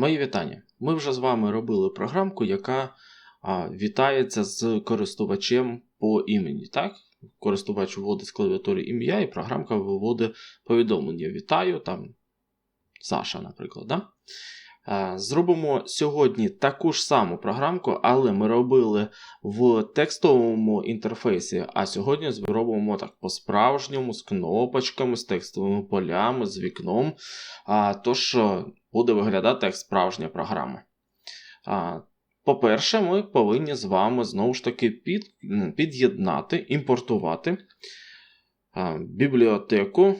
Мої вітання. Ми вже з вами робили програмку, яка а, вітається з користувачем по імені. Так? Користувач вводить з клавіатури ім'я, і програмка виводить повідомлення. Вітаю, там Саша, наприклад. Да? Зробимо сьогодні таку ж саму програмку, але ми робили в текстовому інтерфейсі. А сьогодні зробимо так по-справжньому, з кнопочками, з текстовими полями, з вікном. Тож е, буде виглядати як справжня програма. По-перше, ми повинні з вами знову ж таки під, під'єднати, імпортувати бібліотеку.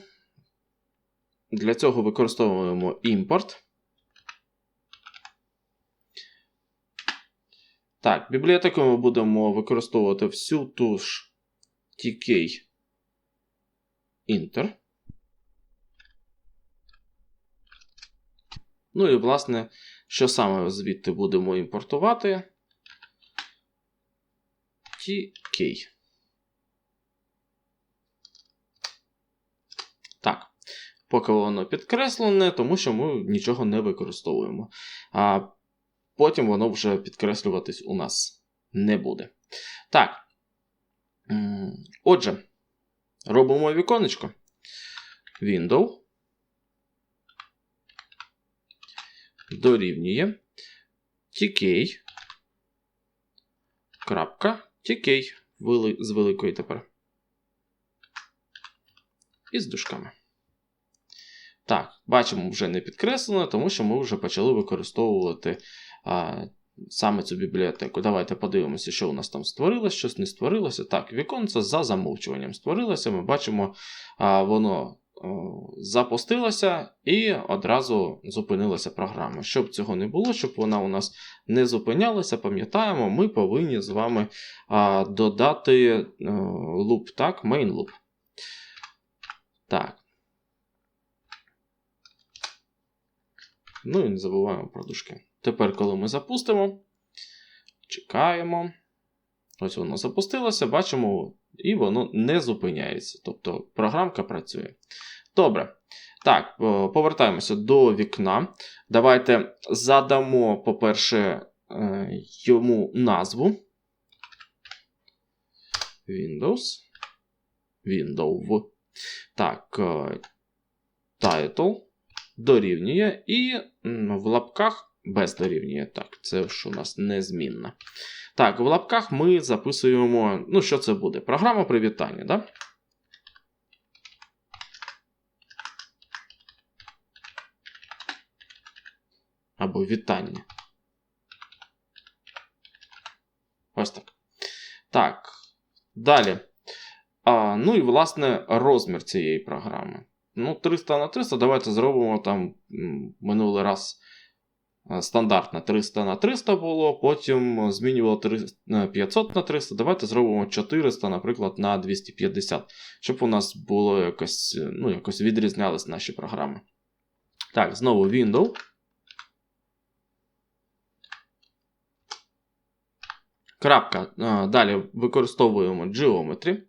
Для цього використовуємо імпорт. Так, бібліотеку ми будемо використовувати всю ту ж TK Inter. Ну і, власне, що саме звідти будемо імпортувати? TK. Так. Поки воно підкреслене, тому що ми нічого не використовуємо. А потім воно вже підкреслюватись у нас не буде. Так. Отже, робимо віконечко. Window. Дорівнює tk. Крапка tk з великої тепер. І з дужками. Так, бачимо, вже не підкреслено, тому що ми вже почали використовувати саме цю бібліотеку. Давайте подивимося, що у нас там створилося, щось не створилося. Так, віконце за замовчуванням створилося. Ми бачимо, воно запустилося і одразу зупинилася програма. Щоб цього не було, щоб вона у нас не зупинялася, пам'ятаємо, ми повинні з вами а, додати луп, так, main loop. Так. Ну і не забуваємо про дужки. Тепер, коли ми запустимо, чекаємо. Ось воно запустилося, бачимо, і воно не зупиняється. Тобто програмка працює. Добре. Так, повертаємося до вікна. Давайте задамо, по-перше, е, йому назву. Windows. Window. Так, е, title дорівнює, і в лапках без дорівнює. Так, це ж у нас незмінна. Так, в лапках ми записуємо. Ну, що це буде? Програма привітання, да? Або вітання. Ось так. Так. Далі. А, Ну і, власне, розмір цієї програми. Ну, 300 на 300 давайте зробимо там минулий раз е, стандартно 300 на 300 було, потім змінювало 300 е, 500 на 300. Давайте зробимо 400, наприклад, на 250, щоб у нас було якось, е, ну, якось відрізнялись наші програми. Так, знову Window. Крапка. Е, Далі використовуємо Geometry.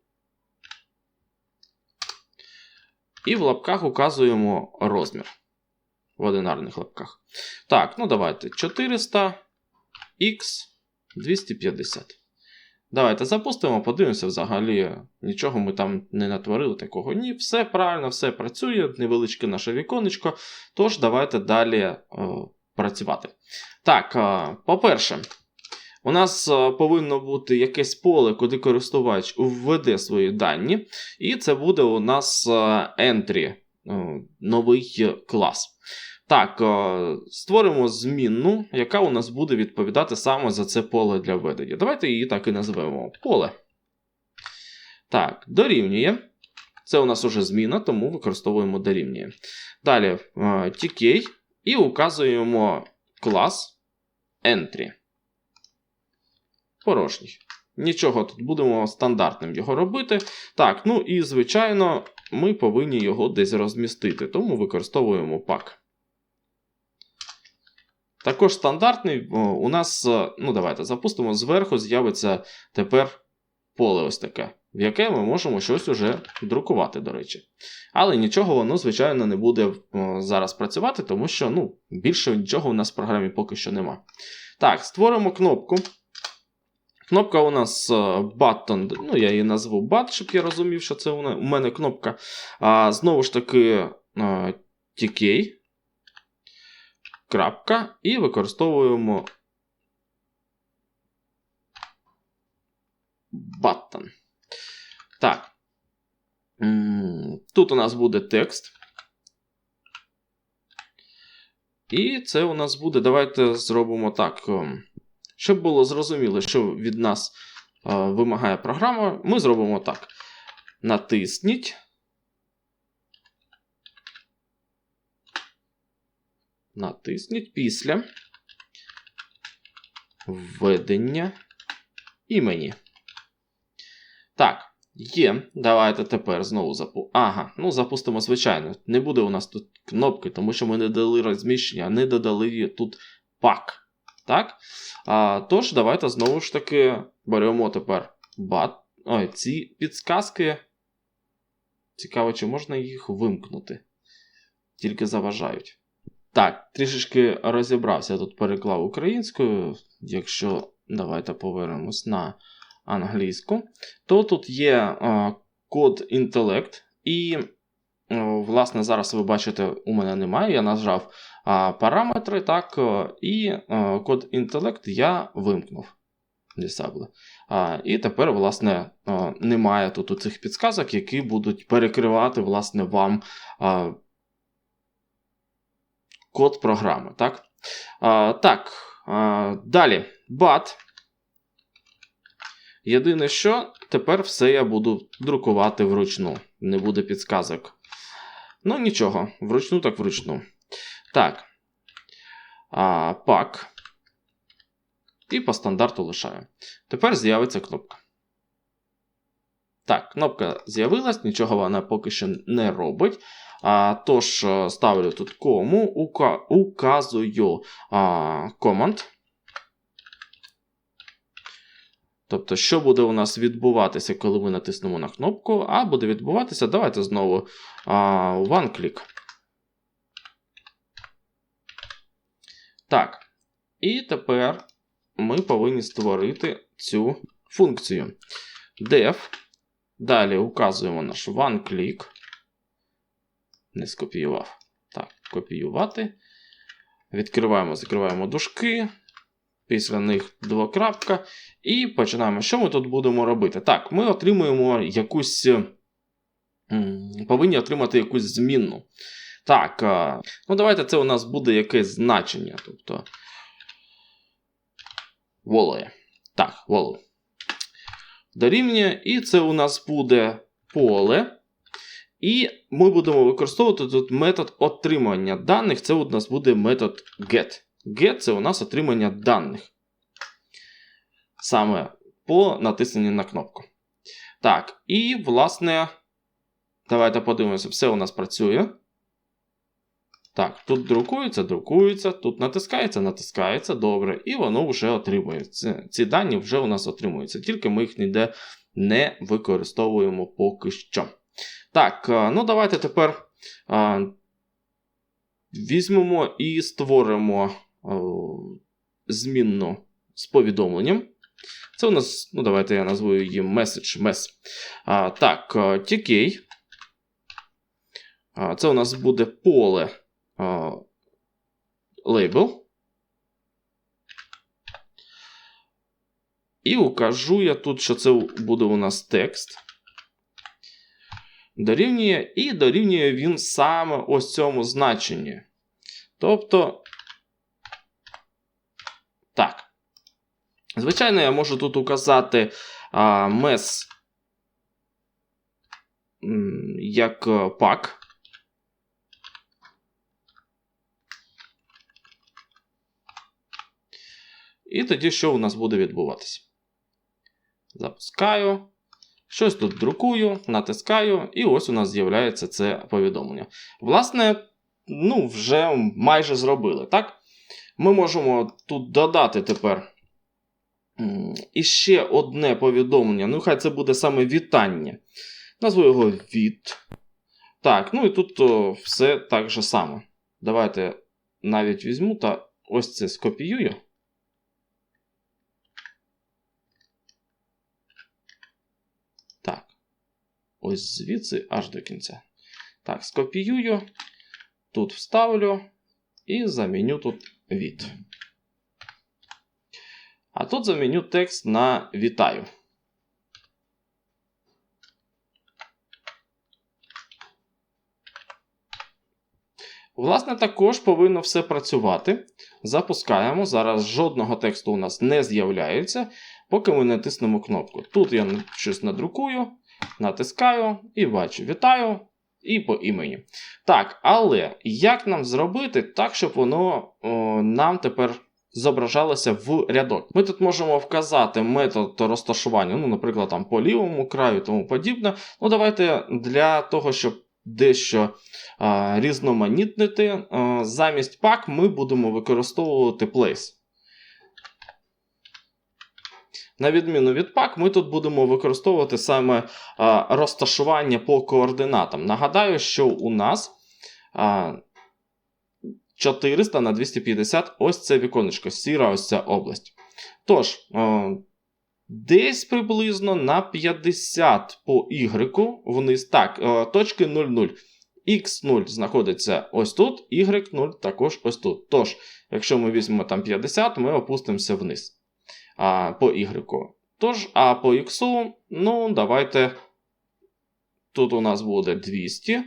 І в лапках указуємо розмір. В одинарних лапках. Так, ну давайте 400 x 250. Давайте запустимо, подивимося взагалі. Нічого ми там не натворили такого. Ні, все правильно, все працює, невеличке наше віконечко. Тож, давайте далі о, працювати. Так, е, по-перше, у нас е, повинно бути якесь поле, куди користувач введе свої дані, і це буде у нас е, entry, е, новий клас. Так, е, створимо змінну, яка у нас буде відповідати саме за це поле для введення. Давайте її так і назвемо поле. Так, дорівнює. Це у нас уже зміна, тому використовуємо дорівнює. Далі е, tk і указуємо клас entry порожній. Нічого тут будемо стандартним його робити. Так, ну і звичайно, ми повинні його десь розмістити, тому використовуємо пак. Також стандартний у нас, е, ну давайте запустимо, зверху з'явиться тепер поле ось таке, в яке ми можемо щось уже друкувати, до речі. Але нічого воно, звичайно, не буде зараз працювати, тому що ну, більше нічого у нас в програмі поки що нема. Так, створимо кнопку. Кнопка у нас е, button, ну я її назву BUT, щоб я розумів, що це у мене кнопка. А, Знову ж таки, е, TK. Крапка, і використовуємо button. Так. Тут у нас буде текст. І це у нас буде. Давайте зробимо так. ем, Щоб було зрозуміло, що від нас е, вимагає програма, ми зробимо так. Натисніть. Натисніть після введення імені. Так, є. Давайте тепер знову запу... Ага, ну запустимо, звичайно. Не буде у нас тут кнопки, тому що ми не дали розміщення, не додали тут пак. Так? А, Тож, давайте знову ж таки беремо тепер бат. Ой, ці підсказки. Цікаво, чи можна їх вимкнути. Тільки заважають. Так, трішечки розібрався. Тут переклав українською. Якщо давайте повернемось на англійську, то тут є е, код інтелект, і, е, власне, зараз ви бачите, у мене немає. Я нажав параметри, так, е, і код інтелект я вимкнув. Disable. А, І тепер, власне, немає тут цих підсказок, які будуть перекривати, власне, вам код програми. Так, а, так а, далі. BAT. Єдине, що тепер все я буду друкувати вручну. Не буде підсказок. Ну, нічого, вручну так вручну. Так. А, Пак. І по стандарту лишаю. Тепер з'явиться кнопка. Так, кнопка з'явилась, нічого вона поки що не робить. А, Тож, ставлю тут кому, ука, указую а, команд. Тобто, що буде у нас відбуватися, коли ми натиснемо на кнопку, а буде відбуватися, давайте знову а, one click. Так. І тепер ми повинні створити цю функцію. def. Далі указуємо наш one click. Не скопіював. Так, копіювати. Відкриваємо, закриваємо дужки. Після них двокрапка. І починаємо. Що ми тут будемо робити? Так, ми отримуємо якусь. Повинні отримати якусь змінну. Так, ну давайте це у нас буде якесь значення. Тобто. Волоє. Так, воло. Дорівнює. І це у нас буде поле. І ми будемо використовувати тут метод отримання даних. Це у нас буде метод get. Get це у нас отримання даних. Саме по натисненні на кнопку. Так, і, власне, давайте подивимося, все у нас працює. Так, тут друкується, друкується, тут натискається, натискається, добре, і воно вже отримується. Ці дані вже у нас отримуються, тільки ми їх ніде не використовуємо поки що. Так, ну давайте тепер а, візьмемо і створимо а, змінну з повідомленням. Це у нас, ну давайте я назву її message. mess. Так, TK. Це у нас буде поле лейбл. І укажу я тут, що це буде у нас текст. Дорівнює, і дорівнює він саме ось цьому значенні. Тобто, так. Звичайно, я можу тут указати а, мес як пак. І тоді що у нас буде відбуватися? Запускаю. Щось тут друкую, натискаю, і ось у нас з'являється це повідомлення. Власне, ну, вже майже зробили, так? Ми можемо тут додати тепер М, І ще одне повідомлення. Ну, хай це буде саме вітання. Назву його від. Так, ну і тут о, все так же само. Давайте навіть візьму та ось це скопіюю. Так. Ось звідси аж до кінця. Так, скопіюю. Тут вставлю і заміню тут від. А тут заміню текст на вітаю. Власне, також повинно все працювати. Запускаємо. Зараз жодного тексту у нас не з'являється, поки ми натиснемо кнопку. Тут я щось надрукую, натискаю і бачу вітаю і по імені. Так, але як нам зробити так, щоб воно о, нам тепер зображалося в рядок? Ми тут можемо вказати метод розташування, ну, наприклад, там по лівому краю і тому подібне. Ну, давайте для того, щоб дещо а, різноманітнити, а, замість пак ми будемо використовувати place. На відміну від пак, ми тут будемо використовувати саме розташування по координатам. Нагадаю, що у нас а, 400 на 250 ось це віконечко, сіра ось ця область. Тож, десь приблизно на 50 по Y вниз. Так, точки 0,0. X0 знаходиться ось тут, Y0 також ось тут. Тож, якщо ми візьмемо там 50, ми опустимося вниз а, по Y. Тож, а по X, ну, давайте. Тут у нас буде 200.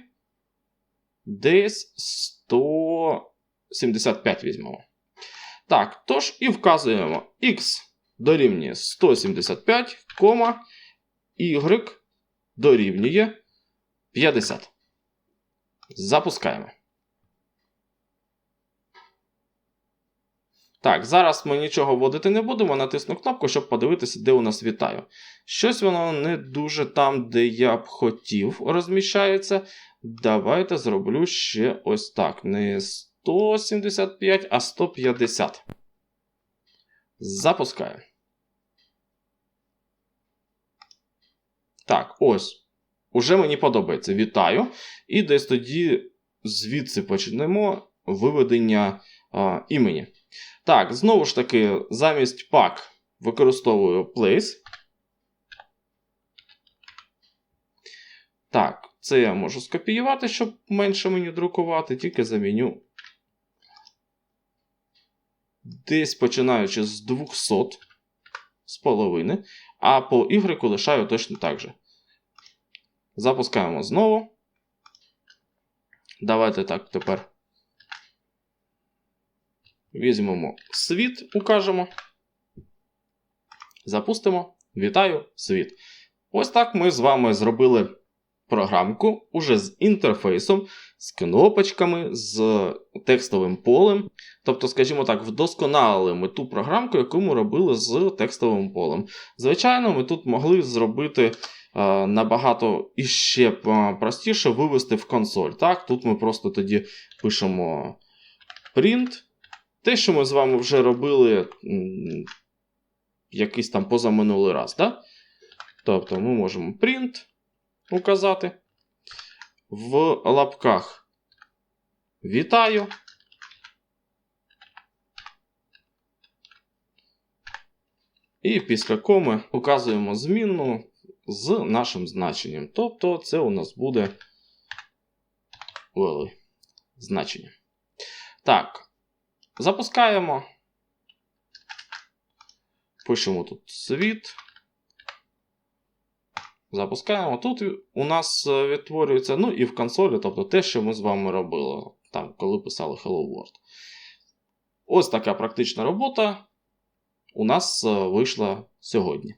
Десь 175 візьмемо. Так, тож і вказуємо X дорівнює 175, Y дорівнює 50. Запускаємо. Так, зараз ми нічого вводити не будемо. Натисну кнопку, щоб подивитися, де у нас вітаю. Щось воно не дуже там, де я б хотів, розміщається. Давайте зроблю ще ось так. Не 175, а 150. Запускаю. Так, ось. Уже мені подобається. Вітаю. І десь тоді звідси почнемо виведення а, імені. Так, знову ж таки, замість pack використовую place. Так, це я можу скопіювати, щоб менше мені друкувати, тільки заміню. Десь починаючи з 200 з половини, а по Y лишаю точно так же. Запускаємо знову. Давайте так тепер. Візьмемо світ, укажемо. Запустимо. Вітаю, світ. Ось так ми з вами зробили програмку уже з інтерфейсом, з кнопочками, з текстовим полем. Тобто, скажімо так, вдосконалили ми ту програмку, яку ми робили з текстовим полем. Звичайно, ми тут могли зробити. е, Набагато іще е, простіше вивести в консоль. Так, Тут ми просто тоді пишемо print. Те, що ми з вами вже робили м, якийсь там позаминулий раз. Да? Тобто ми можемо print указати. В лапках вітаю. І після коми указуємо змінну з нашим значенням. Тобто це у нас буде вели значення. Так. Запускаємо. Пишемо тут світ. Запускаємо. Тут у нас е, відтворюється, ну і в консолі, тобто те, що ми з вами робили, там, коли писали Hello World. Ось така практична робота у нас е, вийшла сьогодні.